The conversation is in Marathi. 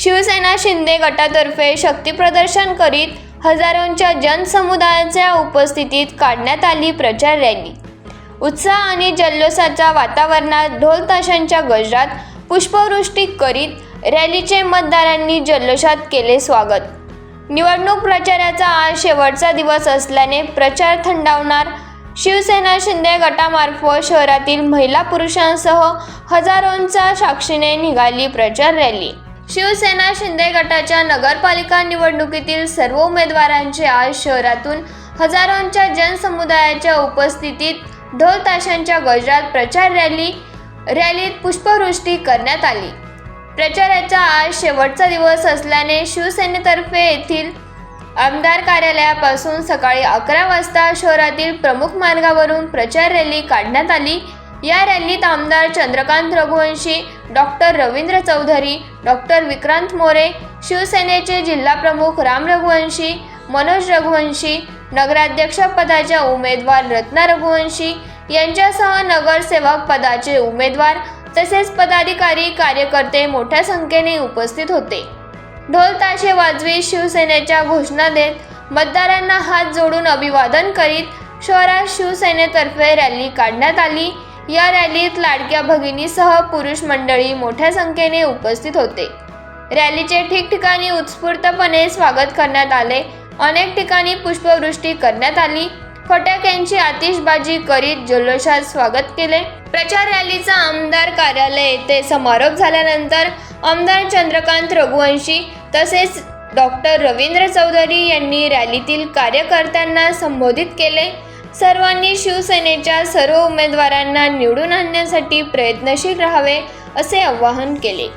शिवसेना शिंदे गटातर्फे शक्तीप्रदर्शन करीत हजारोंच्या जनसमुदायाच्या उपस्थितीत काढण्यात आली प्रचार रॅली. उत्साह आणि जल्लोषाच्या वातावरणात ढोल ताशांच्या गजरात पुष्पवृष्टी करीत रॅलीचे मतदारांनी जल्लोषात केले स्वागत. निवडणूक प्रचाराचा आज शेवटचा दिवस असल्याने प्रचार थंडावणार शिवसेना शिंदे गटामार्फत शहरातील महिला पुरुषांसह हजारोंच्या साक्षीने निघाली प्रचार रॅली. शिवसेना शिंदे गटाच्या नगरपालिका निवडणुकीतील सर्व उमेदवारांचे आज शहरातून हजारोंच्या जनसमुदायाच्या उपस्थितीत ढोल ताशांच्या गजरात प्रचार रॅली रॅलीत पुष्पवृष्टी करण्यात आली. प्रचाराचा आज शेवटचा दिवस असल्याने शिवसेनेतर्फे येथील आमदार कार्यालयापासून सकाळी अकरा वाजता शहरातील प्रमुख मार्गावरून प्रचार रॅली काढण्यात आली. या रॅलीत आमदार चंद्रकांत रघुवंशी डॉक्टर रवींद्र चौधरी डॉक्टर विक्रांत मोरे शिवसेनेचे जिल्हाप्रमुख राम रघुवंशी मनोज रघुवंशी नगराध्यक्षपदाच्या उमेदवार रत्ना रघुवंशी यांच्यासह नगरसेवक पदाचे उमेदवार तसेच पदाधिकारी कार्यकर्ते मोठ्या संख्येने उपस्थित होते. ढोल ताशे वाजवी शिवसेनेच्या घोषणा देत मतदारांना हात जोडून अभिवादन करीत शहरात शिवसेनेतर्फे रॅली काढण्यात आली. या रॅलीत लाडक्या भगिनीसह पुरुष मंडळी मोठ्या संख्येने उपस्थित होते. रॅलीचे ठिकठिकाणी उत्स्फूर्तपणे स्वागत करण्यात आले. अनेक ठिकाणी पुष्पवृष्टी करण्यात आली. फटाक्यांची आतिषबाजी करीत जल्लोषात स्वागत केले. प्रचार रॅलीचा आमदार कार्यालय येथे समारोप झाल्यानंतर आमदार चंद्रकांत रघुवंशी तसेच डॉक्टर रवींद्र चौधरी यांनी रॅलीतील कार्यकर्त्यांना संबोधित केले. सर्वांनी शिवसेनेच्या सर्व उमेदवारांना निवडून आणण्यासाठी प्रयत्नशील राहावे असे आवाहन केले.